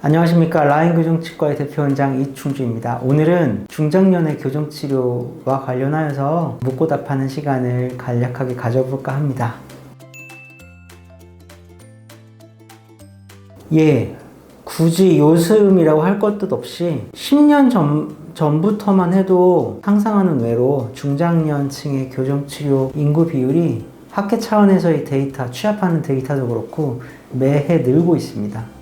안녕하십니까 라인 교정치과의 대표원장 이충주입니다. 오늘은 중장년의 교정치료와 관련하여서 묻고 답하는 시간을 간략하게 가져볼까 합니다. 예, 굳이 요즘이라고 할 것도 없이 10년 전, 전부터만 해도 상상하는 외로 중장년층의 교정치료 인구 비율이 학회 차원에서의 데이터, 취합하는 데이터도 그렇고 매해 늘고 있습니다.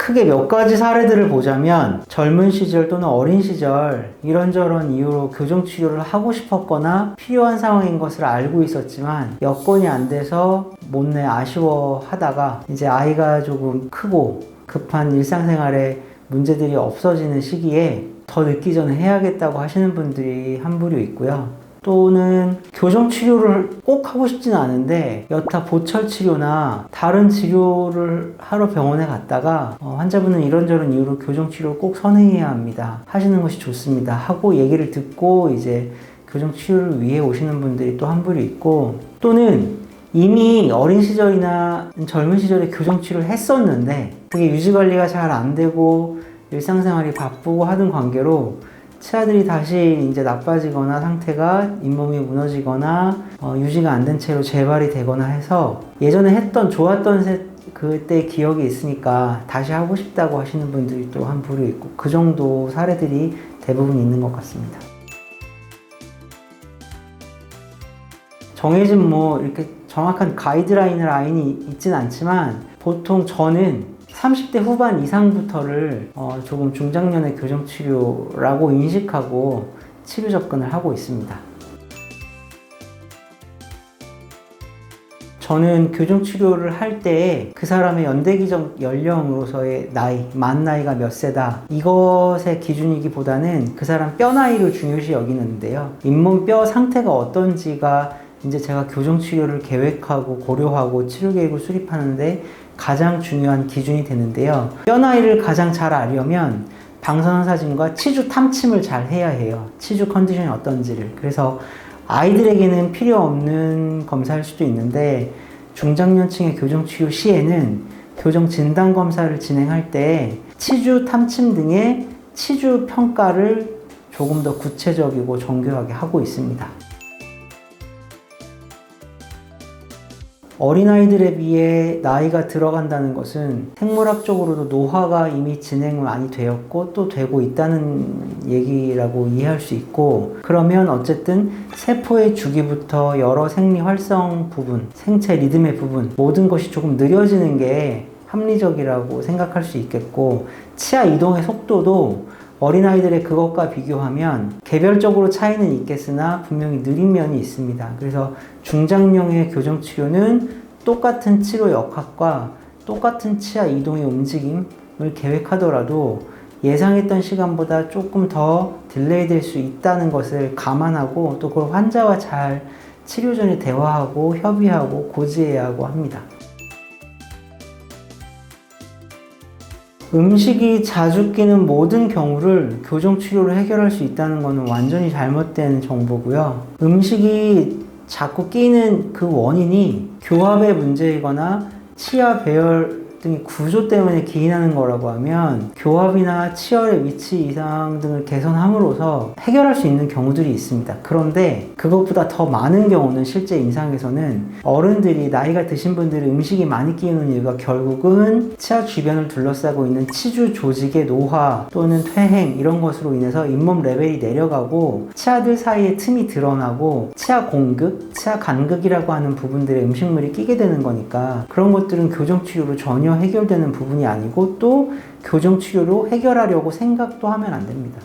크게 몇 가지 사례들을 보자면 젊은 시절 또는 어린 시절 이런저런 이유로 교정 치료를 하고 싶었거나 필요한 상황인 것을 알고 있었지만 여건이 안 돼서 못내 아쉬워 하다가 이제 아이가 조금 크고 급한 일상생활에 문제들이 없어지는 시기에 더 늦기 전에 해야겠다고 하시는 분들이 한 부류 있고요. 또는 교정 치료를 꼭 하고 싶지는 않은데 여타 보철 치료나 다른 치료를 하러 병원에 갔다가 어, 환자분은 이런저런 이유로 교정 치료를 꼭 선행해야 합니다. 하시는 것이 좋습니다. 하고 얘기를 듣고 이제 교정 치료를 위해 오시는 분들이 또한 부류 있고 또는 이미 어린 시절이나 젊은 시절에 교정 치료를 했었는데 그게 유지 관리가 잘 안 되고 일상생활이 바쁘고 하는 관계로 치아들이 다시 이제 나빠지거나 상태가 잇몸이 무너지거나 어, 유지가 안 된 채로 재발이 되거나 해서 예전에 했던 좋았던 세, 그때 기억이 있으니까 다시 하고 싶다고 하시는 분들이 또 한 부류 있고 그 정도 사례들이 대부분 있는 것 같습니다. 정해진 뭐 이렇게 정확한 가이드라인을 라인이 있진 않지만 보통 저는 30대 후반 이상부터를 어, 조금 중장년의 교정치료라고 인식하고 치료 접근을 하고 있습니다. 저는 교정치료를 할 때 그 사람의 연대기적 연령으로서의 나이, 만 나이가 몇 세다 이것의 기준이기보다는 그 사람 뼈 나이를 중요시 여기는데요. 잇몸 뼈 상태가 어떤지가 이제 제가 교정 치료를 계획하고 고려하고 치료 계획을 수립하는데 가장 중요한 기준이 되는데요. 뼈 나이를 가장 잘 알려면 방사선 사진과 치주 탐침을 잘 해야 해요. 치주 컨디션이 어떤지를. 그래서 아이들에게는 필요 없는 검사일 수도 있는데 중장년층의 교정 치료 시에는 교정 진단 검사를 진행할 때 치주 탐침 등의 치주 평가를 조금 더 구체적이고 정교하게 하고 있습니다. 어린아이들에 비해 나이가 들어간다는 것은 생물학적으로도 노화가 이미 진행 많이 되었고 또 되고 있다는 얘기라고 이해할 수 있고 그러면 어쨌든 세포의 주기부터 여러 생리 활성 부분, 생체 리듬의 부분 모든 것이 조금 느려지는 게 합리적이라고 생각할 수 있겠고 치아 이동의 속도도 어린아이들의 그것과 비교하면 개별적으로 차이는 있겠으나 분명히 느린 면이 있습니다. 그래서 중장년의 교정 치료는 똑같은 치료 역학과 똑같은 치아 이동의 움직임을 계획하더라도 예상했던 시간보다 조금 더 딜레이 될 수 있다는 것을 감안하고 또 그걸 환자와 잘 치료 전에 대화하고 협의하고 고지해야 하고 합니다. 음식이 자주 끼는 모든 경우를 교정 치료로 해결할 수 있다는 것은 완전히 잘못된 정보고요. 음식이 자꾸 끼는 그 원인이 교합의 문제이거나 치아 배열 등의 구조 때문에 기인하는 거라고 하면 교합이나 치열의 위치 이상 등을 개선함으로써 해결할 수 있는 경우들이 있습니다. 그런데 그것보다 더 많은 경우는 실제 임상에서는 어른들이 나이가 드신 분들이 음식이 많이 끼는 이유가 결국은 치아 주변을 둘러싸고 있는 치주 조직의 노화 또는 퇴행 이런 것으로 인해서 잇몸 레벨이 내려가고 치아들 사이에 틈이 드러나고 치아 공극, 치아 간극이라고 하는 부분들의 음식물이 끼게 되는 거니까 그런 것들은 교정 치료로 전혀 해결되는 부분이 아니고 또 교정 치료로 해결하려고 생각도 하면 안 됩니다.